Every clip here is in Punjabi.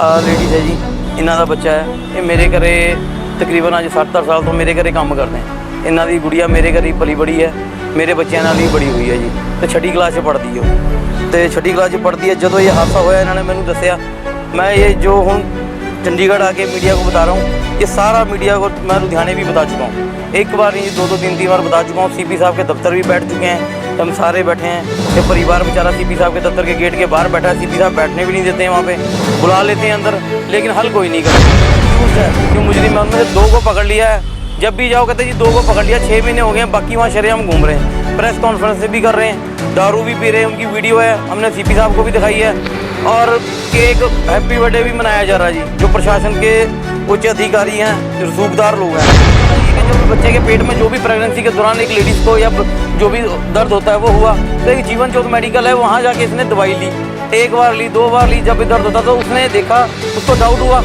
ਆ ਲੇਡੀਜ਼ ਹੈ ਜੀ ਇਹਨਾਂ ਦਾ ਬੱਚਾ ਹੈ ਇਹ ਮੇਰੇ ਘਰੇ ਤਕਰੀਬਨ ਅੱਜ 70 ਸਾਲ ਤੋਂ ਮੇਰੇ ਘਰੇ ਕੰਮ ਕਰਦੇ ਹੈ ਇਹਨਾਂ ਦੀ ਗੁੜੀਆ ਮੇਰੇ ਘਰੇ ਹੀ ਪਲੀ ਬੜੀ ਹੈ ਮੇਰੇ ਬੱਚਿਆਂ ਨਾਲ ਹੀ ਬੜੀ ਹੋਈ ਹੈ ਜੀ ਤੇ ਛੱਡੀ ਕਲਾਸ 'ਚ ਪੜ੍ਹਦੀ ਹੈ ਉਹ ਤੇ ਛੱਡੀ ਕਲਾਸ 'ਚ ਪੜ੍ਹਦੀ ਹੈ ਜਦੋਂ ਇਹ ਹਾਦਸਾ ਹੋਇਆ ਇਹਨਾਂ ਨੇ ਮੈਨੂੰ ਦੱਸਿਆ ਮੈਂ ਇਹ ਜੋ ਹੁਣ चंडीगढ़ आके मीडिया को बता रहा हूँ ये सारा मीडिया को मैं लुधियाने भी बता चुका हूँ एक बार नहीं दो दो तीन तीन बार बता चुका हूँ सीपी साहब के दफ्तर भी बैठ चुके हैं हम सारे बैठे हैं। ये परिवार बेचारा सीपी साहब के दफ्तर के गेट के बाहर बैठा है। सीपी साहब बैठने भी नहीं देते हैं वहाँ पे। बुला लेते हैं अंदर, लेकिन हल कोई नहीं करते। जो मुजरिम है उनमें से दो को पकड़ लिया है। जब भी जाओ, कहते जी, दो को पकड़ लिया छः महीने हो गए हैं, बाकी वहाँ शरेआम घूम रहे हैं। प्रेस कॉन्फ्रेंस भी कर रहे हैं। दारू भी पी रहे हैं, उनकी वीडियो है। हमने सीपी साहब को भी दिखाई है। और केक हैप्पी बर्थडे भी मनाया जा रहा है जी, जो प्रशासन के उच्च अधिकारी हैं, जो रसूखदार लोग हैं। कि जो बच्चे के पेट में जो भी प्रेगनेंसी के दौरान एक लेडीज़ को या जो भी दर्द होता है वो हुआ। तो एक जीवन ज्योत मेडिकल है, वहाँ जाके इसने दवाई ली। एक बार ली, दो बार ली, जब भी दर्द होता तो उसने देखा, उसको डाउट हुआ।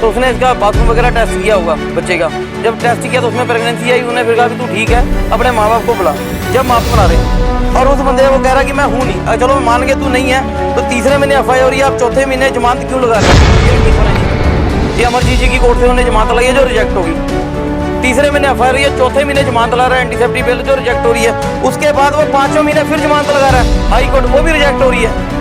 तो उसने इसका बाथरूम वगैरह टेस्ट किया होगा बच्चे का। जब टेस्ट किया तो उसमें प्रेगनेंसी आई, उन्होंने फिर कहा कि तू ठीक है, अपने माँ बाप को बुला। जब माँ बुला रहे। और उस बंदे वो कह रहा कि मैं हूँ नहीं। चलो, मान के तू नहीं है तो तीसरे महीने एफ़ आई आप चौथे महीने जमानत क्यों लगा रहे हैं? ये अमरजीत जी की कोर्ट से उन्हें जमानत लगाई है, जो रिजेक्ट होगी तीसरे महीने एफ आई है चौथे महीने जमानत लगा रहा है एंटीसेप्टी बिल जो रिजेक्ट हो रही है उसके बाद वो पांचवें महीने फिर जमानत लगा रहा है हाई कोर्ट वो भी रिजेक्ट हो रही है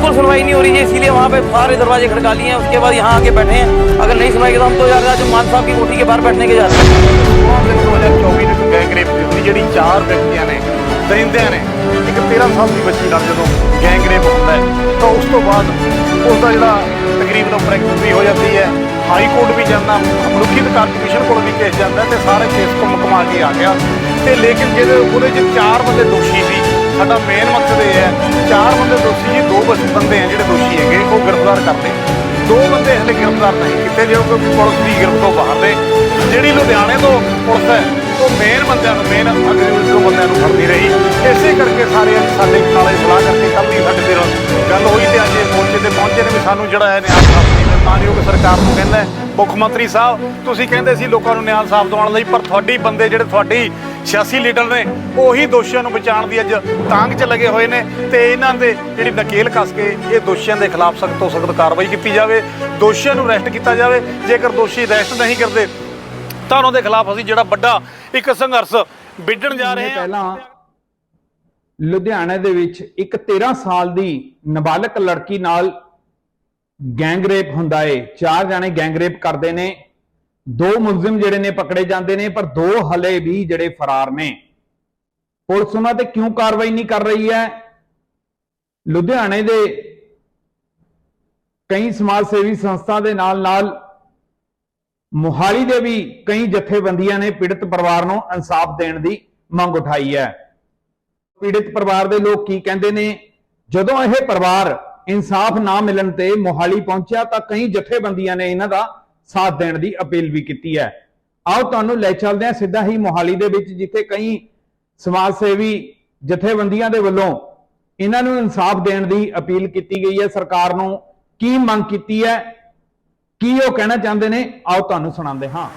बिल्कुल सुनवाई नहीं हो रही है इसीलिए वहाँ पे सारे दरवाजे खड़का लिए हैं उसके बाद यहाँ आके बैठे हैं अगर नहीं सुनाई तो हम तो यार आज मान साहब की कोठी के बाहर बैठने के जा रहे हैं 16 ਦਿਨ 2024 ਨੂੰ ਗੈਂਗ ਰੇਪ ਹੋਈ ਜਿਹੜੀ ਚਾਰ ਵਿਅਕਤੀਆਂ ਨੇ ਦਰਿੰਦਿਆਂ ਨੇ ਇੱਕ 13 ਸਾਲ ਦੀ ਬੱਚੀ ਨਾਲ ਜਦੋਂ ਗੈਂਗ ਰੇਪ ਹੁੰਦਾ ਹੈ ਤਾਂ ਉਸ ਤੋਂ ਬਾਅਦ ਉਸ ਦਾ ਜਿਹੜਾ ਤਕਰੀਬਨ ਪ੍ਰੈਕਟਿਸ ਹੋ ਜਾਂਦੀ ਹੈ ਹਾਈ ਕੋਰਟ ਵੀ ਜਾਂਦਾ, ਮਨੁੱਖੀ ਅਧਿਕਾਰ ਕਮਿਸ਼ਨ ਕੋਲ ਵੀ ਕੇਸ ਜਾਂਦਾ ਤੇ ਸਾਰੇ ਕੇਸ ਘੁੰਮ ਘੁਮਾ ਕੇ ਆ ਗਿਆ। ਤੇ ਲੇਕਿਨ ਜਿਹੜੇ ਉਹਦੇ 'ਚ ਚਾਰ ਬੰਦੇ ਦੋਸ਼ੀ ਸੀ, ਸਾਡਾ ਮੇਨ ਮਕਸਦ ਇਹ ਹੈ, ਚਾਰ ਬੰਦੇ ਦੋਸ਼ੀ ਜੀ ਦੋ ਬੰਦੇ ਆ ਜਿਹੜੇ ਦੋਸ਼ੀ ਹੈਗੇ, ਉਹ ਗ੍ਰਿਫਤਾਰ ਕਰਦੇ। ਦੋ ਬੰਦੇ ਹਲੇ ਗ੍ਰਿਫਤਾਰ ਨਹੀਂ ਕੀਤੇ ਜਿਹੜੇ ਕਿ ਪੁਲਿਸ ਦੀ ਗਿਰਫਤ ਤੋਂ ਬਾਹਰ ਦੇ ਜਿਹੜੀ ਲੁਧਿਆਣੇ ਤੋਂ ਪੁਲਿਸ ਹੈ, ਉਹ ਮੇਨ ਬੰਦਿਆਂ ਨੂੰ ਮੇਨ ਅਗਰੇਜ਼ ਤੋਂ ਬੰਦਿਆਂ ਨੂੰ ਫੜਦੀ ਰਹੀ। ਇਸੇ ਕਰਕੇ ਸਾਰੇ ਅੱਜ ਸਾਡੇ ਨਾਲੇ ਸਲਾਹ ਕਰਕੇ ਕੱਲ੍ਹ ਦੀ ਸਾਡੇ ਨਾਲ ਗੱਲ ਹੋਈ ਤੇ ਅੱਜ ਇਹ ਮੋਰਚੇ ਤੇ ਪਹੁੰਚੇ ਨੇ ਵੀ ਸਾਨੂੰ ਜਿਹੜਾ ਹੈ ਨਿਆਂ ਪ੍ਰਾਪਤ ਮਾਨਯੋਗ ਸਰਕਾਰ ਨੂੰ ਕਹਿੰਦਾ ਮੁੱਖ ਮੰਤਰੀ ਸਾਹਿਬ, ਤੁਸੀਂ ਕਹਿੰਦੇ ਸੀ ਲੋਕਾਂ ਨੂੰ ਨਿਆਂ ਸਾਫ਼ ਦਿਵਾਉਣ ਲਈ, ਪਰ ਤੁਹਾਡੀ ਬੰਦੇ ਜਿਹੜੇ ਤੁਹਾਡੀ ਸਿਆਸੀ ਲੀਡਰ ਨੇ, ਉਹੀ ਦੋਸ਼ੀਆਂ ਨੂੰ ਬਚਾਉਣ ਦੀ ਅੱਜ ਤਾਂਗ 'ਚ ਲੱਗੇ ਹੋਏ ਨੇ ਤੇ ਇਹਨਾਂ ਦੇ ਜਿਹੜੀ ਨਕੇਲ ਕੱਸ ਕੇ ਇਹ ਦੋਸ਼ੀਆਂ ਦੇ ਖਿਲਾਫ ਸਖਤ ਤੋਂ ਸਖਤ ਕਾਰਵਾਈ ਕੀਤੀ ਜਾਵੇ, ਦੋਸ਼ੀਆਂ ਨੂੰ ਅਰੈਸਟ ਕੀਤਾ ਜਾਵੇ। ਜੇਕਰ ਦੋਸ਼ੀ ਅਰੈਸਟ ਨਹੀਂ ਕਰਦੇ, ਤਾਂ ਉਹਨਾਂ ਦੇ ਖਿਲਾਫ ਅਸੀਂ ਜਿਹੜਾ ਵੱਡਾ ਇੱਕ ਸੰਘਰਸ਼ ਵਿੱਢਣ ਜਾ ਰਹੇ ਹਾਂ। ਪਹਿਲਾਂ ਲੁਧਿਆਣਾ ਦੇ ਵਿੱਚ ਇੱਕ 13 ਸਾਲ ਦੀ ਨਾਬਾਲਗ ਲੜਕੀ ਨਾਲ ਗੈਂਗ ਰੇਪ ਹੁੰਦਾ ਏ। ਚਾਰ ਜਾਣੇ ਗੈਂਗ ਰੇਪ ਕਰਦੇ ਨੇ। ਦੋ ਮੁਲਜ਼ਮ ਜਿਹੜੇ ਨੇ ਪਕੜੇ ਜਾਂਦੇ ਨੇ, ਪਰ ਦੋ ਹਲੇ ਵੀ ਜਿਹੜੇ ਫਰਾਰ ਨੇ। ਪੁਲਿਸ ਉਹਨਾਂ ਤੇ ਕਿਉਂ ਕਾਰਵਾਈ ਨਹੀਂ ਕਰ ਰਹੀ ਹੈ? ਲੁਧਿਆਣੇ ਦੇ ਕਈ ਸਮਾਜ ਸੇਵੀ ਸੰਸਥਾ ਦੇ ਨਾਲ ਨਾਲ ਮੁਹਾਲੀ ਦੇ ਵੀ ਕਈ ਜਥੇਬੰਦੀਆਂ ਨੇ ਪੀੜਤ ਪਰਿਵਾਰ ਨੂੰ ਇਨਸਾਫ ਦੇਣ ਦੀ ਮੰਗ ਉਠਾਈ ਹੈ। ਪੀੜਤ ਪਰਿਵਾਰ ਦੇ ਲੋਕ ਕੀ ਕਹਿੰਦੇ ਨੇ? ਜਦੋਂ ਇਹ ਪਰਿਵਾਰ ਇਨਸਾਫ ਨਾ ਮਿਲਣ ਤੇ ਮੋਹਾਲੀ ਪਹੁੰਚਿਆ ਤਾਂ ਕਈ ਜਥੇਬੰਦੀਆਂ ਨੇ ਇਹਨਾਂ ਦਾ ਸਾਥ ਦੇਣ ਦੀ ਅਪੀਲ ਵੀ ਕੀਤੀ ਹੈ। ਆਓ ਤੁਹਾਨੂੰ ਲੈ ਚੱਲਦੇ ਹਾਂ ਸਿੱਧਾ ਹੀ ਮੋਹਾਲੀ ਦੇ ਵਿੱਚ, ਜਿੱਥੇ ਕਈ ਸਮਾਜ ਸੇਵੀ ਜਥੇਬੰਦੀਆਂ ਦੇ ਵੱਲੋਂ ਇਹਨਾਂ ਨੂੰ ਇਨਸਾਫ ਦੇਣ ਦੀ ਅਪੀਲ ਕੀਤੀ ਗਈ ਹੈ। ਸਰਕਾਰ ਨੂੰ ਕੀ ਮੰਗ ਕੀਤੀ ਹੈ, ਕੀ ਉਹ ਕਹਿਣਾ ਚਾਹੁੰਦੇ ਨੇ, ਆਓ ਤੁਹਾਨੂੰ ਸੁਣਾਉਂਦੇ ਹਾਂ।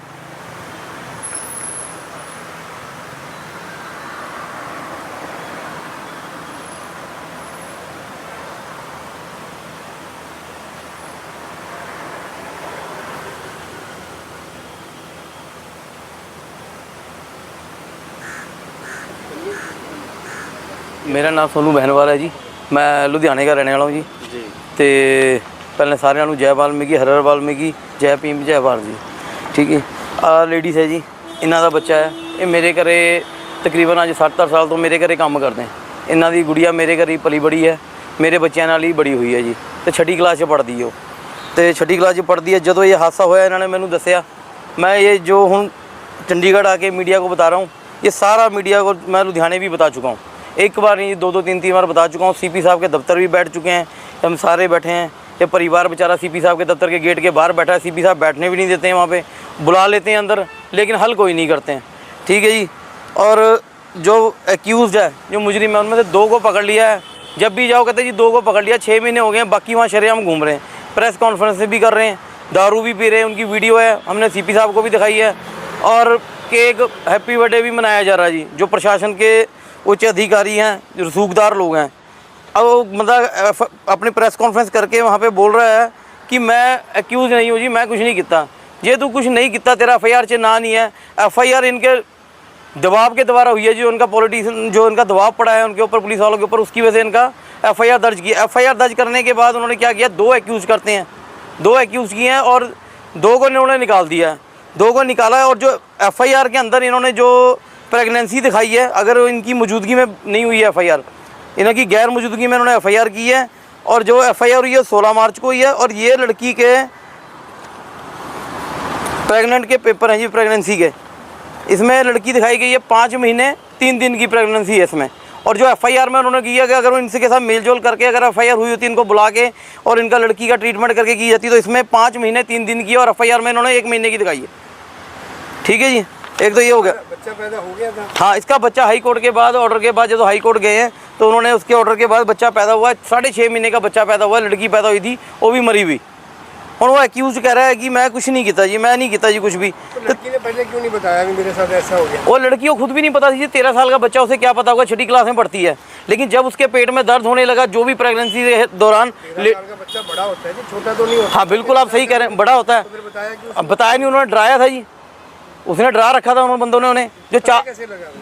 ਮੇਰਾ ਨਾਮ ਸੋਨੂ ਬਹਿਨਵਾਲ ਹੈ ਜੀ। ਮੈਂ ਲੁਧਿਆਣੇ ਦਾ ਰਹਿਣ ਵਾਲਾ ਹਾਂ ਜੀ। ਜੀ। ਤੇ ਪਹਿਲੇ ਸਾਰਿਆਂ ਨੂੰ ਜੈ ਵਾਲਮੀਕੀ ਹਰਰ ਵਾਲਮੀਕੀ ਜੈ ਭੀਮ ਜੈ ਬਾਲ ਜੀ। ਠੀਕ ਹੈ। ਆ ਲੇਡੀਜ਼ ਹੈ ਜੀ। ਇਹਨਾਂ ਦਾ ਬੱਚਾ ਹੈ। ਇਹ ਮੇਰੇ ਘਰੇ ਤਕਰੀਬਨ ਅੱਜ 70 ਸਾਲ ਤੋਂ ਮੇਰੇ ਘਰੇ ਕੰਮ ਕਰਦੇ ਇਹਨਾਂ ਦੀ ਗੁੜੀਆ ਮੇਰੇ ਘਰੇ ਪਲੀ ਬੜੀ ਹੈ। ਮੇਰੇ ਬੱਚਿਆਂ ਨਾਲ ਹੀ ਬੜੀ ਹੋਈ ਹੈ ਜੀ। ਤੇ ਛੱਡੀ ਕਲਾਸ 'ਚ ਪੜਦੀ ਉਹ। ਤੇ ਛੱਡੀ ਕਲਾਸ 'ਚ ਪੜਦੀ ਹੈ। ਜਦੋਂ ਇਹ ਹਾਦਸਾ ਹੋਇਆ ਇਹਨਾਂ ਨੇ ਮੈਨੂੰ ਦੱਸਿਆ ਮੈਂ ਇਹ ਜੋ ਹੁਣ ਚੰਡੀਗੜ੍ਹ ਆ ਕੇ ਮੀਡੀਆ ਕੋ ਬਤਾ ਰਹਾ ਹੂੰ ਇਹ ਸਾਰਾ ਮੀਡੀਆ ਕੋ ਮੈਂ ਲੁਧਿਆਣੇ ਵੀ ਬਤਾ ਚੁੱਕਾ ਹਾਂ। एक बार नहीं, दो दो, तीन तीन बार बता चुका हूँ सीपी साहब के दफ्तर भी बैठ चुके हैं, हम सारे बैठे हैं, ये परिवार बेचारा सीपी साहब के दफ्तर के गेट के बाहर बैठा है सीपी साहब बैठने भी नहीं देते हैं वहाँ पे, बुला लेते हैं अंदर, लेकिन हल कोई नहीं करते हैं, ठीक है जी? और जो एक्यूज़ है, जो मुजरिम है, उनमें से दो को पकड़ लिया है, जब भी जाओ, कहते जी, दो को पकड़ लिया छः महीने हो गए हैं, बाकी वहाँ शरेआम घूम रहे हैं, प्रेस कॉन्फ्रेंस भी कर रहे हैं, दारू भी पी रहे हैं, उनकी वीडियो है, हमने सीपी साहब को भी दिखाई है, और केक हैप्पी बर्थडे भी मनाया जा रहा है जी, जो प्रशासन के उच्च अधिकारी हैं रसूखदार लोग हैं। अब वो अ, अपनी प्रेस कॉन्फ्रेंस करके वहाँ पे बोल रहा है कि मैं एक्यूज नहीं हूँ जी मैं कुछ नहीं किया। जे तू कुछ नहीं किया तेरा एफ़ आई आर च ना नहीं है। एफ़ आई आर इनके दबाव के द्वारा हुई है जो उनका पॉलिटिशियन जो उनका दबाव पड़ा है उनके ऊपर पुलिस वालों के ऊपर उसकी वजह से इनका एफ़ आई आर दर्ज किया। एफ़ आई आर दर्ज करने के बाद उन्होंने क्या किया? दो एक्यूज करते हैं। दो एक्यूज किए हैं और दो को इन्होंने निकाल दिया है। दो को निकाला है और जो एफ़ आई आर के अंदर इन्होंने जो प्रेगनेंसी दिखाई है। अगर इनकी मौजूदगी में नहीं हुई है एफ़ आई आर इनकी गैर मौजूदगी में इन्होंने एफ़ आई आर की है और जो एफ़ आई आर हुई है, सोलह मार्च को हुई है और ये लड़की के प्रेग्नेंट के पेपर हैं जी प्रेगनेंसी के। इसमें लड़की दिखाई गई है पाँच महीने, तीन दिन की प्रेगनेंसी है इसमें। और जो एफ़ आई आर में उन्होंने किया कि अगर इनसे के साथ मेलजोल करके अगर एफ़ आई आर हुई होती, इनको बुला के और इनका लड़की का ट्रीटमेंट करके की जाती तो इसमें पाँच महीने, तीन दिन की और एफ़ आई आर में इन्होंने एक महीने की दिखाई है। ठीक है जी? एक तो ये हो गया। बच्चा पैदा हो गया था। हाँ इसका बच्चा हाई कोर्ट के बाद ऑर्डर के बाद जब हाई कोर्ट गए हैं तो उन्होंने उसके ऑर्डर के बाद बच्चा पैदा हुआ साढ़े छः महीने का बच्चा पैदा हुआ लड़की पैदा हुई थी वो भी मरी हुई। और वो एक्यूज कह रहा है कि मैं कुछ नहीं किया जी मैं नहीं किया जी कुछ भी। तो लड़की ने पहले क्यों नहीं बताया कि मेरे साथ ऐसा हो गया? वो लड़की को खुद भी नहीं पता थी तेरह साल का बच्चा उसे क्या पता होगा छठी क्लास में पढ़ती है। लेकिन जब उसके पेट में दर्द होने लगा जो भी प्रेगनेंसी के दौरान साल का बच्चा बड़ा होता है जी छोटा तो नहीं होता। हाँ बिल्कुल आप सही कह रहे हैं बड़ा होता है। अब बताया नहीं उन्होंने डराया था जी। उसने डरा रखा था उन्होंने बंदों ने उन्हें जो चार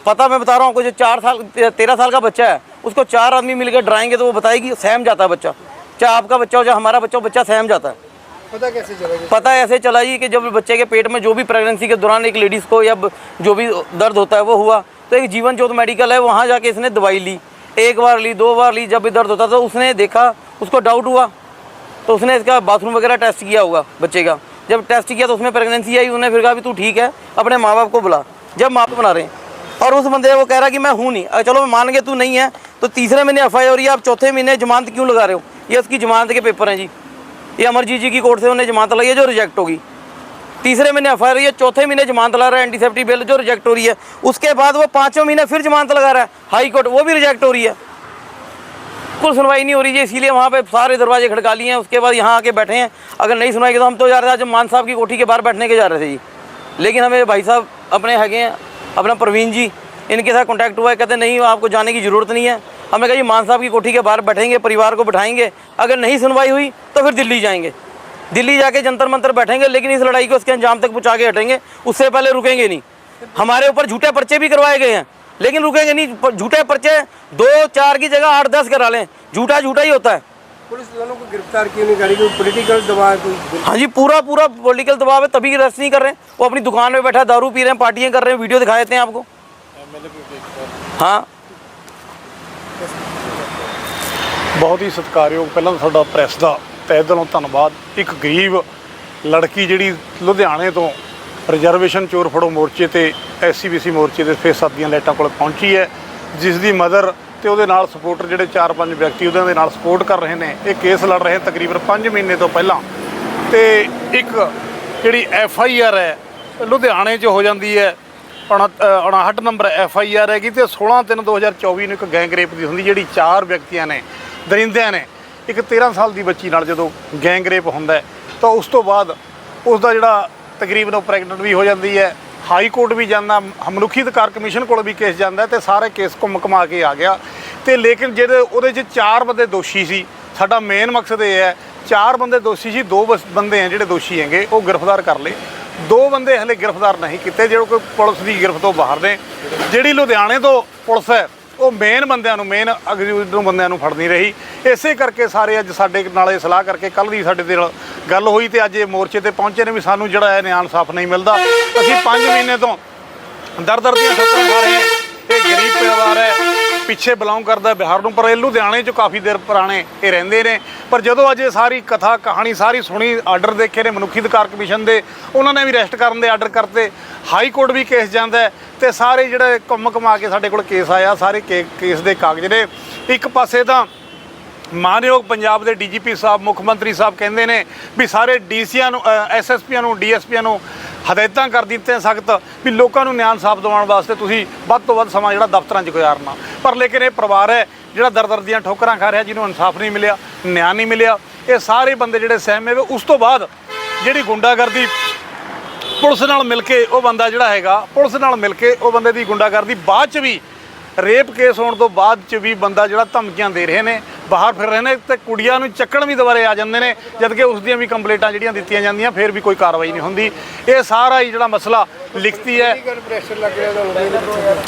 पता मैं बता रहा हूँ आपको जो चार साल तेरह साल का बच्चा है उसको चार आदमी मिलकर डराएँगे तो वो बताएगी सहम जाता है बच्चा। चाहे आपका बच्चा हो चाहे हमारा बच्चा हो बच्चा सहम जाता है। पता कैसे चला पता ऐसे चला जी कि जब बच्चे के पेट में जो भी प्रेगनेंसी के दौरान एक लेडीज़ को या जो भी दर्द होता है वो हुआ। तो एक जीवन ज्योत मेडिकल है वहाँ जाके इसने दवाई ली। एक बार ली दो बार ली जब भी दर्द होता था उसने देखा उसको डाउट हुआ। तो उसने इसका बाथरूम वगैरह टेस्ट किया होगा बच्चे का। जब टेस्ट किया तो उसमें प्रेगनेंसी आई उसने फिर कहा भी तू ठीक है, अपने माँ बाप को बुला। जब माँ बाप बना रहे हैं। और उस बंदे वो कह रहा कि मैं हूँ नहीं। अगर चलो, मैं मान गया तू नहीं है तो तीसरे महीने एफ़ आई ये आप चौथे महीने जमानत क्यों लगा रहे हो? ये उसकी जमानत के पेपर हैं जी। ये अमरजीत जी की कोर्ट से उन्हें जमानत लगाई है जो रिजेक्ट होगी। तीसरे महीने एफ़ आई है, चौथे महीने जमानत लगा रहा है एंटीसेप्टिक बिल जो रिजेक्ट हो रही है। उसके बाद वो पाँचों महीने फिर जमानत लगा रहा है। हाई कोर्ट वो भी रिजेक्ट हो रही है। कुल सुनवाई नहीं हो रही है इसीलिए वहाँ पे सारे दरवाजे खड़का लिए हैं। उसके बाद यहाँ आके बैठे हैं। अगर नहीं की तो हम तो जा रहे थे, आज मान साहब की कोठी के बाहर बैठने के जा रहे थे जी। लेकिन हमें भाई साहब अपने हैगे हैं, अपना प्रवीण जी, इनके साथ कॉन्टैक्ट हुआ है, कहते नहीं, आपको जाने की ज़रूरत नहीं है। हमने कहा जी मान साहब की कोठी के बाहर बैठेंगे, परिवार को बैठाएँगे। अगर नहीं सुनवाई हुई तो फिर दिल्ली जाएँगे। दिल्ली जाके जंतर मंतर बैठेंगे, लेकिन इस लड़ाई को उसके अंजाम तक पहुँचा के हटेंगे। उससे पहले रुकेंगे नहीं। हमारे ऊपर झूठे पर्चे भी करवाए गए हैं। लेकिन रुकेंगे नहीं प- झूठे पर्चे दो चार की जगह आठ दस करा लें झूठा झूठा ही होता है पुलिस वालों को गिरफ्तार क्यों नहीं करी कोई पोलिटिकल दबाव है कोई हाँ जी पूरा पूरा पॉलिटिकल दबाव है तभी अरेस्ट नहीं कर रहे हैं वो अपनी दुकान में बैठा दारू पी रहे हैं पार्टियां कर रहे हैं वीडियो दिखा देते हैं आपको हाँ ਬਹੁਤ ਹੀ ਸਤਿਕਾਰਯੋਗ ਪਹਿਲਾਂ ਤਾਂ ਤੁਹਾਡਾ ਪ੍ਰੈਸ ਦਾ ਤਹਿ ਦਿਲੋਂ ਧੰਨਵਾਦ ਇੱਕ ਗਰੀਬ ਲੜਕੀ ਜਿਹੜੀ ਲੁਧਿਆਣੇ ਤੋਂ ਰਿਜ਼ਰਵੇਸ਼ਨ ਚੋਰ ਫੜੋ ਮੋਰਚੇ ਤੇ ਐਸਸੀਬੀਸੀ ਮੋਰਚੇ ਦੇ ਫੇਸ ਦੀਆਂ ਲਾਈਟਾਂ ਕੋਲ ਪਹੁੰਚੀ ਹੈ, ਜਿਸ ਦੀ ਮਦਰ ਤੇ ਉਹਦੇ ਨਾਲ ਸਪੋਰਟਰ ਜਿਹੜੇ 4-5 ਵਿਅਕਤੀ ਉਹਨਾਂ ਦੇ ਨਾਲ ਸਪੋਰਟ ਕਰ ਰਹੇ ਨੇ, ਇਹ ਕੇਸ ਲੜ ਰਹੇ ਤਕਰੀਬਨ 5 ਮਹੀਨੇ ਤੋਂ ਪਹਿਲਾਂ। ਤੇ ਇੱਕ ਜਿਹੜੀ ਐਫ ਆਈ ਆਰ ਹੈ ਲੁਧਿਆਣੇ 'ਚ ਹੋ ਜਾਂਦੀ ਹੈ 59 ਨੰਬਰ ਐਫ ਆਈ ਆਰ ਹੈਗੀ ਤੇ 16 3 2024 ਨੂੰ ਇੱਕ ਗੈਂਗ ਰੇਪ ਦੀ ਹੁੰਦੀ, ਜਿਹੜੀ ਚਾਰ ਵਿਅਕਤੀਆਂ ਨੇ, ਦਰਿੰਦਿਆਂ ਨੇ, ਇੱਕ 13 ਸਾਲ ਦੀ ਬੱਚੀ ਨਾਲ ਜਦੋਂ ਗੈਂਗ ਰੇਪ ਹੁੰਦਾ ਤਾਂ ਉਸ ਤੋਂ ਬਾਅਦ ਉਸ ਦਾ ਜਿਹੜਾ ਤਕਰੀਬਨ ਉਹ ਪ੍ਰੈਗਨੈਂਟ ਵੀ ਹੋ ਜਾਂਦੀ ਹੈ। ਹਾਈ ਕੋਰਟ ਵੀ ਜਾਂਦਾ, ਮਨੁੱਖੀ ਅਧਿਕਾਰ ਕਮਿਸ਼ਨ ਕੋਲ ਵੀ ਕੇਸ ਜਾਂਦਾ ਹੈ ਤੇ ਸਾਰੇ ਕੇਸ ਘੁੰਮ ਘੁਮਾ ਕੇ ਆ ਗਿਆ। ਤੇ ਲੇਕਿਨ ਜਿਹੜੇ ਉਹਦੇ 'ਚ ਚਾਰ ਬੰਦੇ ਦੋਸ਼ੀ ਸੀ, ਸਾਡਾ ਮੇਨ ਮਕਸਦ ਇਹ ਹੈ, ਚਾਰ ਬੰਦੇ ਦੋਸ਼ੀ ਸੀ, ਦੋ ਬਸ ਬੰਦੇ ਆ ਜਿਹੜੇ ਦੋਸ਼ੀ ਹੈਗੇ, ਉਹ ਗ੍ਰਿਫਤਾਰ ਕਰ ਲਏ। ਦੋ ਬੰਦੇ ਹਲੇ ਗ੍ਰਿਫਤਾਰ ਨਹੀਂ ਕੀਤੇ, ਜਿਹੜੇ ਕੋਈ ਪੁਲਿਸ ਦੀ ਗ੍ਰਿਫ਼ਤ ਤੋਂ ਬਾਹਰ ਨੇ। ਜਿਹੜੀ ਲੁਧਿਆਣੇ ਤੋਂ ਪੁਲਿਸ ਹੈ, ਉਹ ਮੇਨ ਬੰਦਿਆਂ ਨੂੰ ਮੇਨ ਅਗਜੂਟ ਨੂੰ ਬੰਦਿਆਂ ਨੂੰ ਫੜ ਨਹੀਂ ਰਹੀ। ਇਸੇ ਕਰਕੇ ਸਾਰੇ ਅੱਜ ਸਾਡੇ ਨਾਲ ਇਹ ਸਲਾਹ ਕਰਕੇ ਕੱਲ ਦੀ ਸਾਡੇ ਦੇ ਨਾਲ ਗੱਲ ਹੋਈ ਤੇ ਅੱਜ ਇਹ ਮੋਰਚੇ ਤੇ ਪਹੁੰਚੇ ਨੇ ਵੀ ਸਾਨੂੰ ਜਿਹੜਾ ਹੈ ਨਿਆਂ ਇਨਸਾਫ ਨਹੀਂ ਮਿਲਦਾ। ਅਸੀਂ 5 ਮਹੀਨੇ ਤੋਂ ਦਰ ਦਰ ਦੀਆਂ ਠੋਕਰਾਂ ਖਾ ਰਹੇ ਹਾਂ ਇਹ ਗਰੀਬ ਪਰਿਵਾਰ ਹੈ, ਪਿੱਛੇ ਬਿਲੋਂਗ ਕਰਦਾ ਬਿਹਾਰ ਨੂੰ, ਪਰ ਇਹ ਲੁਧਿਆਣੇ 'ਚ ਕਾਫੀ ਦੇਰ ਪੁਰਾਣੇ ਇਹ ਰਹਿੰਦੇ ਨੇ। ਪਰ ਜਦੋਂ ਅੱਜ ਇਹ ਸਾਰੀ ਕਥਾ, ਕਹਾਣੀ, ਸਾਰੀ ਸੁਣੀ ਆਰਡਰ ਦੇਖੇ ਨੇ ਮਨੁੱਖੀ ਅਧਿਕਾਰ ਕਮਿਸ਼ਨ ਦੇ, ਉਹਨਾਂ ਨੇ ਵੀ ਅਰੈਸਟ ਕਰਨ ਦੇ ਆਰਡਰ ਕਰਤੇ। ਹਾਈ ਕੋਰਟ ਵੀ ਕੇਸ ਜਾਂਦਾ ਹੈ ਤੇ ਸਾਰੇ ਜਿਹੜੇ ਘੁੰਮ ਘੁਮਾ ਕੇ ਸਾਡੇ ਕੋਲ ਕੇਸ ਆਇਆ, ਸਾਰੇ ਕੇ- ਕੇਸ ਦੇ ਕਾਗਜ਼ ਨੇ। ਇੱਕ ਪਾਸੇ ਤਾਂ ਮਾਨਯੋਗ ਪੰਜਾਬ ਦੇ ਡੀਜੀਪੀ ਸਾਹਿਬ, ਮੁੱਖ ਮੰਤਰੀ ਸਾਹਿਬ ਕਹਿੰਦੇ ਨੇ ਵੀ ਸਾਰੇ ਡੀਸੀਆਂ ਨੂੰ ਐਸਐਸਪੀਆਂ ਨੂੰ, ਡੀਐਸਪੀਆਂ ਨੂੰ ਹਦਾਇਤਾਂ ਕਰ ਦਿੱਤੀਆਂ ਸਖਤ ਵੀ ਲੋਕਾਂ ਨੂੰ ਨਿਆਂ ਇਨਸਾਫ ਦਿਵਾਉਣ ਵਾਸਤੇ ਤੁਸੀਂ ਵੱਧ ਤੋਂ ਵੱਧ ਸਮਾਂ ਜਿਹੜਾ ਦਫ਼ਤਰਾਂ 'ਚ ਗੁਜ਼ਾਰਨਾ। ਪਰ ਲੇਕਿਨ ਇਹ ਪਰਿਵਾਰ ਹੈ ਜਿਹੜਾ ਦਰ ਦਰ ਦੀਆਂ ਠੋਕਰਾਂ ਖਾ ਰਿਹਾ, ਜਿਹਨੂੰ ਇਨਸਾਫ ਨਹੀਂ ਮਿਲਿਆ, ਨਿਆਂ ਨਹੀਂ ਮਿਲਿਆ। ਇਹ ਸਾਰੇ ਬੰਦੇ ਜਿਹੜੇ ਸਹਿਮੇ ਵੇ ਉਸ ਤੋਂ ਬਾਅਦ ਜਿਹੜੀ ਗੁੰਡਾਗਰਦੀ ਪੁਲਿਸ ਨਾਲ ਮਿਲ ਕੇ ਉਹ ਬੰਦਾ ਜਿਹੜਾ ਹੈਗਾ, ਪੁਲਿਸ ਨਾਲ ਮਿਲ ਕੇ ਉਹ ਬੰਦੇ ਦੀ ਗੁੰਡਾਗਰਦੀ ਬਾਅਦ ਚ ਵੀ, ਰੇਪ ਕੇਸ ਹੋਣ ਤੋਂ ਬਾਅਦ ਚ ਵੀ ਬੰਦਾ ਜਿਹੜਾ ਧਮਕੀਆਂ ਦੇ ਰਹੇ ਨੇ। ਬਾਹਰ ਫਿਰ ਰਹੇ ਨੇ ਤੇ ਕੁੜੀਆਂ ਨੂੰ ਚੱਕਣ ਵੀ ਦੁਬਾਰੇ ਆ ਜਾਂਦੇ ਨੇ ਜਦ ਕਿ ਉਸ ਦੀਆਂ ਵੀ ਕੰਪਲੇਂਟਾਂ ਜਿਹੜੀਆਂ ਦਿੱਤੀਆਂ ਜਾਂਦੀਆਂ ਫਿਰ ਵੀ ਕੋਈ ਕਾਰਵਾਈ ਨਹੀਂ ਹੁੰਦੀ। ਇਹ ਸਾਰਾ ਹੀ ਜਿਹੜਾ ਮਸਲਾ ਲਿਖਤੀ ਹੈ।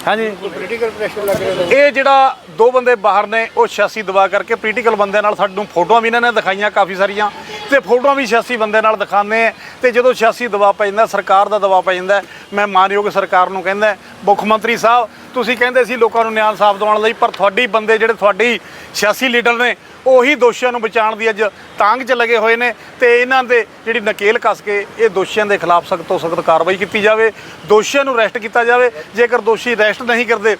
ਹਾਂਜੀ। ਪੋਲੀਟੀਕਲ ਪ੍ਰੈਸ਼ਰ ਲੱਗ ਰਿਹਾ ਤੁਹਾਨੂੰ ਇਹ ਜਿਹੜਾ ਦੋ ਬੰਦੇ ਬਾਹਰ ਨੇ ਉਹ 86 ਦਵਾ ਕਰਕੇ ਪੋਲੀਟੀਕਲ ਬੰਦਿਆਂ ਨਾਲ ਸਾਨੂੰ ਫੋਟੋਆਂ ਵੀ ਇਹਨਾਂ ਨੇ ਦਿਖਾਈਆਂ ਕਾਫੀ ਸਾਰੀਆਂ ਤੇ ਫੋਟੋਆਂ ਵੀ 86 ਬੰਦੇ ਨਾਲ ਦਿਖਾਉਂਦੇ ਆ। ਤੇ ਜਦੋਂ 86 ਦਵਾ ਪੈ ਜਾਂਦਾ ਸਰਕਾਰ ਦਾ ਦਵਾ ਪੈ ਜਾਂਦਾ ਮੈਂ ਮਾਨਯੋਗ ਸਰਕਾਰ ਨੂੰ ਕਹਿੰਦਾ ਮੁੱਖ ਮੰਤਰੀ ਸਾਹਿਬ ਤੁਸੀਂ ਕਹਿੰਦੇ ਸੀ ਲੋਕਾਂ ਨੂੰ ਨਿਆਂ ਸਾਫ਼ ਦਿਵਾਉਣ ਲਈ, ਪਰ ਤੁਹਾਡੀ ਬੰਦੇ ਜਿਹੜੇ ਤੁਹਾਡੀ 86 ਲੀਡਰ ਨੇ, ਉਹੀ ਦੋਸ਼ੀਆਂ ਨੂੰ ਬਚਾਉਣ ਦੀ ਅੱਜ ਤਾਂਗ 'ਚ ਲੱਗੇ ਹੋਏ ਨੇ ਤੇ ਇਹਨਾਂ ਦੇ ਜਿਹੜੀ ਨਕੇਲ ਕੱਸ ਕੇ ਇਹ ਦੋਸ਼ੀਆਂ ਦੇ ਖਿਲਾਫ ਸਖਤ ਤੋਂ ਸਖਤ ਕਾਰਵਾਈ ਕੀਤੀ ਜਾਵੇ, ਦੋਸ਼ੀਆਂ ਨੂੰ ਅਰੈਸਟ ਕੀਤਾ ਜਾਵੇ। ਜੇਕਰ ਦੋਸ਼ੀ ਅਰੈਸਟ ਨਹੀਂ ਕਰਦੇ,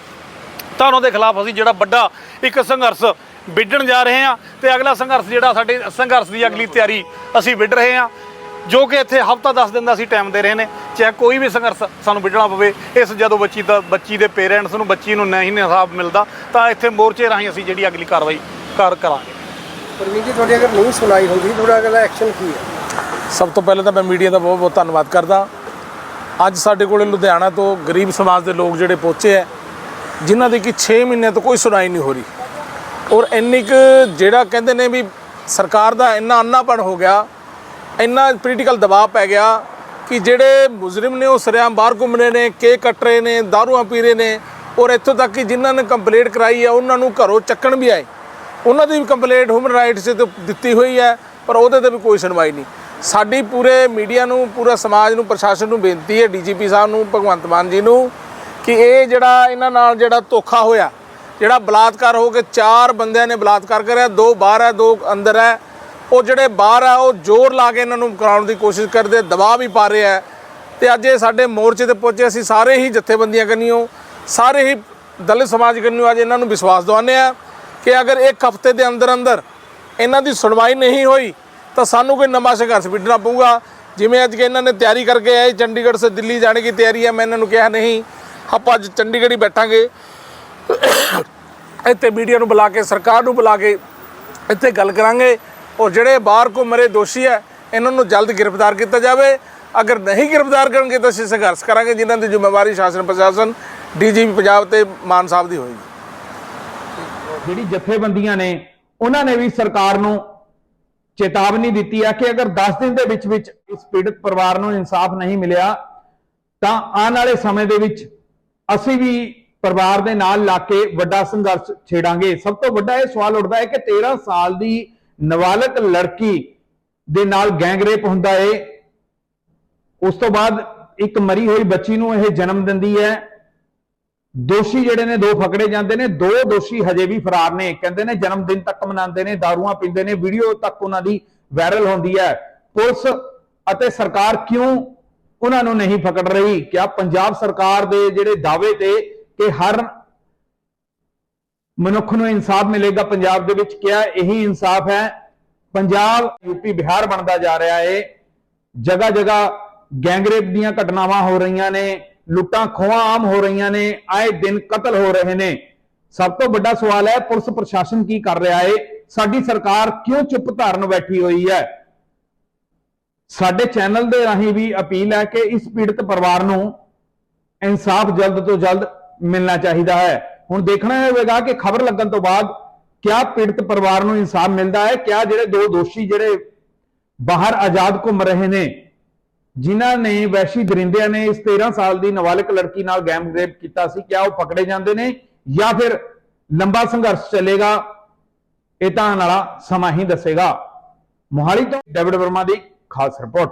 ਤਾਂ ਉਹਨਾਂ ਦੇ ਖਿਲਾਫ ਅਸੀਂ ਜਿਹੜਾ ਵੱਡਾ ਇੱਕ ਸੰਘਰਸ਼ ਵਿੱਢਣ ਜਾ ਰਹੇ ਹਾਂ ਤੇ ਅਗਲਾ ਸੰਘਰਸ਼ ਜਿਹੜਾ ਸਾਡੇ ਸੰਘਰਸ਼ ਦੀ ਅਗਲੀ ਤਿਆਰੀ ਅਸੀਂ ਵਿੱਢ ਰਹੇ ਹਾਂ। ਜੋ ਕਿ ਇੱਥੇ ਹਫਤਾ 10 ਦਿਨ ਦਾ ਅਸੀਂ ਟਾਈਮ ਦੇ ਰਹੇ ਨੇ ਚਾਹੇ ਕੋਈ ਵੀ ਸੰਘਰਸ਼ ਸਾਨੂੰ ਵਿੱਢਣਾ ਪਵੇ ਇਸ ਜਦੋਂ ਬੱਚੀ ਦਾ ਬੱਚੀ ਦੇ ਪੇਰੈਂਟਸ ਨੂੰ ਬੱਚੀ ਨੂੰ ਨਹੀਂ ਇਨਸਾਫ ਮਿਲਦਾ ਤਾਂ ਇੱਥੇ ਮੋਰਚੇ ਰਾਹੀਂ ਅਸੀਂ ਜਿਹੜੀ ਅਗਲੀ ਕਾਰਵਾਈ ਕਰ ਕਰਾਂਗੇ। ਪਰਮੀਤ ਜੀ ਤੁਹਾਡੀ ਅਗਰ ਨਹੀਂ ਸੁਣਾਈ ਹੁੰਦੀ ਤੁਹਾਡਾ ਅਗਲਾ ਐਕਸ਼ਨ ਕੀ ਹੈ? ਸਭ ਤੋਂ ਪਹਿਲਾਂ ਤਾਂ ਮੈਂ ਮੀਡੀਆ ਦਾ ਬਹੁਤ ਬਹੁਤ ਧੰਨਵਾਦ ਕਰਦਾ। ਅੱਜ ਸਾਡੇ ਕੋਲੇ ਲੁਧਿਆਣਾ ਤੋਂ ਗਰੀਬ ਸਮਾਜ ਦੇ ਲੋਕ ਜਿਹੜੇ ਪਹੁੰਚੇ ਹੈ ਜਿਨ੍ਹਾਂ ਦੀ ਕਿ 6 ਮਹੀਨੇ ਤੋਂ ਕੋਈ ਸੁਣਾਈ ਨਹੀਂ ਹੋ ਰਹੀ। ਔਰ ਇੰਨੀ ਕੁ ਜਿਹੜਾ ਕਹਿੰਦੇ ਨੇ ਵੀ ਸਰਕਾਰ ਦਾ ਇੰਨਾ ਅੰਨਾਪਣ ਹੋ ਗਿਆ ਇੰਨਾ ਪੋਲੀਟੀਕਲ ਦਬਾਅ ਪੈ ਗਿਆ ਕਿ ਜਿਹੜੇ ਮੁਜਰਮ ਨੇ ਉਹ ਸਰਿਆਮ ਬਾਹਰ ਘੁੰਮ ਰਹੇ ਨੇ, ਕੇ ਕੱਟ ਰਹੇ ਨੇ, ਦਾਰੂਆਂ ਪੀ ਰਹੇ ਨੇ, ਔਰ ਇੱਥੋਂ ਤੱਕ ਕਿ ਜਿਨ੍ਹਾਂ ਨੇ ਕੰਪਲੇਂਟ ਕਰਾਈ ਹੈ ਉਹਨਾਂ ਨੂੰ ਘਰੋਂ ਚੱਕਣ ਵੀ ਆਏ। ਉਹਨਾਂ ਦੀ ਵੀ ਕੰਪਲੇਂਟ ਹਿਊਮਨ ਰਾਈਟਸ ਤੇ ਦਿੱਤੀ ਹੋਈ ਹੈ, ਪਰ ਉਹਦੇ ਤੇ ਵੀ ਕੋਈ ਸੁਣਵਾਈ ਨਹੀਂ। ਸਾਡੀ ਪੂਰੇ ਮੀਡੀਆ ਨੂੰ, ਪੂਰਾ ਸਮਾਜ ਨੂੰ, ਪ੍ਰਸ਼ਾਸਨ ਨੂੰ ਬੇਨਤੀ ਹੈ, ਡੀਜੀਪੀ ਸਾਹਿਬ ਨੂੰ, ਭਗਵੰਤ ਮਾਨ ਜੀ ਨੂੰ, ਕਿ ਇਹ ਜਿਹੜਾ ਇਹਨਾਂ ਨਾਲ ਜਿਹੜਾ ਧੋਖਾ ਹੋਇਆ, ਜਿਹੜਾ ਬਲਾਤਕਾਰ ਹੋ ਕੇ ਚਾਰ ਬੰਦਿਆਂ ਨੇ ਬਲਾਤਕਾਰ ਕਰਿਆ, ਦੋ ਬਾਹਰ ਹੈ, ਦੋ ਅੰਦਰ ਹੈ ਉਹ ਜਿਹੜੇ ਬਾਹਰ ਆ, ਉਹ ਜ਼ੋਰ ਲਾ ਕੇ ਇਹਨਾਂ ਨੂੰ ਕਰਾਉਣ ਦੀ ਕੋਸ਼ਿਸ਼ ਕਰਦੇ, ਦਬਾਅ ਵੀ ਪਾ ਰਹੇ ਆ। ਤੇ ਅੱਜ ਇਹ ਸਾਡੇ ਮੋਰਚੇ ਤੇ ਪਹੁੰਚੇ, ਅਸੀਂ ਸਾਰੇ ਹੀ ਜਥੇਬੰਦੀਆਂ ਕਰਨੀਓ ਸਾਰੇ ਹੀ ਦਲਿਤ ਸਮਾਜ ਕਰਨੀਓ ਅੱਜ ਇਹਨਾਂ ਨੂੰ ਵਿਸ਼ਵਾਸ ਦਿਵਾਉਂਦੇ ਆ ਕਿ ਅਗਰ ਇੱਕ ਹਫ਼ਤੇ ਦੇ ਅੰਦਰ ਅੰਦਰ ਇਹਨਾਂ ਦੀ ਸੁਣਵਾਈ ਨਹੀਂ ਹੋਈ, ਤਾਂ ਸਾਨੂੰ ਕੋਈ ਨਵਾਂ ਸੰਘਰਸ਼ ਵਿੱਢਣਾ ਪਊਗਾ। ਜਿਵੇਂ ਅੱਜ ਕਿ ਇਹਨਾਂ ਨੇ ਤਿਆਰੀ ਕਰਕੇ ਆਏ, ਚੰਡੀਗੜ੍ਹ ਸੇ ਦਿੱਲੀ ਜਾਣੇ ਦੀ ਤਿਆਰੀ ਹੈ ਮੈਂ ਇਹਨਾਂ ਨੂੰ ਕਿਹਾ ਨਹੀਂ, ਆਪਾਂ ਅੱਜ ਚੰਡੀਗੜ੍ਹ ਹੀ ਬੈਠਾਂਗੇ। ਇੱਥੇ ਮੀਡੀਆ ਨੂੰ ਬੁਲਾ ਕੇ, ਸਰਕਾਰ ਨੂੰ ਬੁਲਾ ਕੇ ਇੱਥੇ ਗੱਲ ਕਰਾਂਗੇ। ਔਰ ਜਿਹੜੇ ਬਾਹਰ ਘੁੰਮ ਰਹੇ ਦੋਸ਼ੀ ਹੈ, ਇਹਨਾਂ ਨੂੰ ਜਲਦ ਗ੍ਰਿਫਤਾਰ ਕੀਤਾ ਜਾਵੇ। ਅਗਰ ਨਹੀਂ ਗ੍ਰਿਫਤਾਰ ਕਰਨਗੇ ਤਾਂ ਅਸੀਂ ਸੰਘਰਸ਼ ਕਰਾਂਗੇ, ਜਿਨ੍ਹਾਂ ਦੀ ਜ਼ਿੰਮੇਵਾਰੀ ਸ਼ਾਸਨ ਪ੍ਰਸ਼ਾਸਨ, ਡੀਜੀਪੀ ਪੰਜਾਬ ਤੇ ਮਾਨ ਸਾਹਿਬ ਦੀ ਹੋਏਗੀ। ਜਿਹੜੀ ਜਥੇਬੰਦੀਆਂ ਨੇ, ਉਹਨਾਂ ਨੇ ਵੀ ਸਰਕਾਰ ਨੂੰ ਚੇਤਾਵਨੀ ਦਿੱਤੀ ਹੈ ਕਿ ਅਗਰ 10 ਦਿਨ ਦੇ ਵਿੱਚ ਵਿੱਚ ਇਸ ਪੀੜਤ ਪਰਿਵਾਰ ਨੂੰ ਇਨਸਾਫ ਨਹੀਂ ਮਿਲਿਆ, ਤਾਂ ਆਉਣ ਵਾਲੇ ਸਮੇਂ ਦੇ ਵਿੱਚ ਅਸੀਂ ਵੀ ਪਰਿਵਾਰ ਦੇ ਨਾਲ ਲਾ ਕੇ ਵੱਡਾ ਸੰਘਰਸ਼ ਛੇੜਾਂਗੇ। ਸਭ ਤੋਂ ਵੱਡਾ ਇਹ ਸਵਾਲ ਉੱਠਦਾ ਹੈ ਕਿ 13 ਸਾਲ ਦੀ ਨਾਬਾਲਗ ਲੜਕੀ ਦੇ ਨਾਲ ਗੈਂਗਰੇਪ ਹੁੰਦਾ ਏ। ਉਸ ਤੋਂ ਬਾਅਦ ਇੱਕ ਮਰੀ ਹੋਈ ਬੱਚੀ ਨੂੰ ਇਹ ਜਨਮ ਦਿੰਦੀ ਹੈ। ਦੋਸ਼ੀ ਜਿਹੜੇ ਨੇ ਦੋ ਫਕੜੇ ਜਾਂਦੇ ਨੇ। ਦੋ ਦੋਸ਼ੀ ਹਜੇ ਵੀ ਫਰਾਰ ਨੇ। ਕਹਿੰਦੇ ਨੇ ਜਨਮ ਦਿਨ ਤੱਕ ਮਨਾਉਂਦੇ ਨੇ, ਦਾਰੂਆਂ ਪੀਂਦੇ ਨੇ। ਵੀਡੀਓ ਤੱਕ ਉਹਨਾਂ ਦੀ ਵਾਇਰਲ ਹੁੰਦੀ ਹੈ। ਪੁਲਿਸ ਅਤੇ ਸਰਕਾਰ ਕਿਉਂ ਉਹਨਾਂ ਨੂੰ ਨਹੀਂ ਫਕੜ ਰਹੀ? ਕਿਆ ਪੰਜਾਬ ਸਰਕਾਰ ਦੇ ਜਿਹੜੇ ਦਾਅਵੇ ਤੇ ਕਿ ਹਰ ਮਨੁੱਖ ਨੂੰ ਇਨਸਾਫ ਮਿਲੇਗਾ। ਪੰਜਾਬ ਦੇ ਵਿੱਚ ਕਿਹਾ ਇਹੀ ਇਨਸਾਫ ਹੈ? ਪੰਜਾਬ ਯੂਪੀ ਬਿਹਾਰ ਬਣਦਾ ਜਾ ਰਿਹਾ ਏ। ਜਗ੍ਹਾ ਜਗ੍ਹਾ ਗੈਂਗਰੇਪ ਦੀਆਂ ਘਟਨਾਵਾਂ ਹੋ ਰਹੀਆਂ ਨੇ। ਲੁੱਟਾਂ ਖੋਹਾਂ ਆਮ ਹੋ ਰਹੀਆਂ ਨੇ। ਆਏ ਦਿਨ ਕਤਲ ਹੋ ਰਹੇ ਨੇ। ਸਭ ਤੋਂ ਵੱਡਾ ਸਵਾਲ ਹੈ, ਪੁਲਿਸ ਪ੍ਰਸ਼ਾਸਨ ਕੀ ਕਰ ਰਿਹਾ ਹੈ ਸਾਡੀ ਸਰਕਾਰ ਕਿਉਂ ਚੁੱਪ ਧਾਰਨ ਬੈਠੀ ਹੋਈ ਹੈ? ਸਾਡੇ ਚੈਨਲ ਦੇ ਰਾਹੀਂ ਵੀ ਅਪੀਲ ਹੈ ਕਿ ਇਸ ਪੀੜਤ ਪਰਿਵਾਰ ਨੂੰ ਇਨਸਾਫ ਜਲਦ ਤੋਂ ਜਲਦ ਮਿਲਣਾ ਚਾਹੀਦਾ ਹੈ। ਹੁਣ ਦੇਖਣਾ ਹੋਵੇਗਾ ਕਿ ਖਬਰ ਲੱਗਣ ਤੋਂ ਬਾਅਦ ਕਿਆ ਪੀੜਤ ਪਰਿਵਾਰ ਨੂੰ ਇਨਸਾਫ ਮਿਲਦਾ ਹੈ, ਕਿਆ ਜਿਹੜੇ ਦੋ ਦੋਸ਼ੀ ਜਿਹੜੇ ਬਾਹਰ ਆਜ਼ਾਦ ਘੁੰਮ ਰਹੇ ਨੇ, ਜਿਨ੍ਹਾਂ ਨੇ ਵੈਸ਼ੀ ਦਰਿੰਦਿਆਂ ਨੇ ਇਸ 13 ਸਾਲ ਦੀ ਨਾਬਾਲਗ ਲੜਕੀ ਨਾਲ ਗੈਂਗ ਰੇਪ ਕੀਤਾ ਸੀ, ਕਿਆ ਉਹ ਪਕੜੇ ਜਾਂਦੇ ਨੇ ਜਾਂ ਫਿਰ ਲੰਬਾ ਸੰਘਰਸ਼ ਚੱਲੇਗਾ, ਇਹ ਤਾਂ ਆਉਣ ਵਾਲਾ ਸਮਾਂ ਹੀ ਦੱਸੇਗਾ। ਮੋਹਾਲੀ ਤੋਂ ਡੇਵਿਡ ਵਰਮਾ ਦੀ ਖਾਸ ਰਿਪੋਰਟ।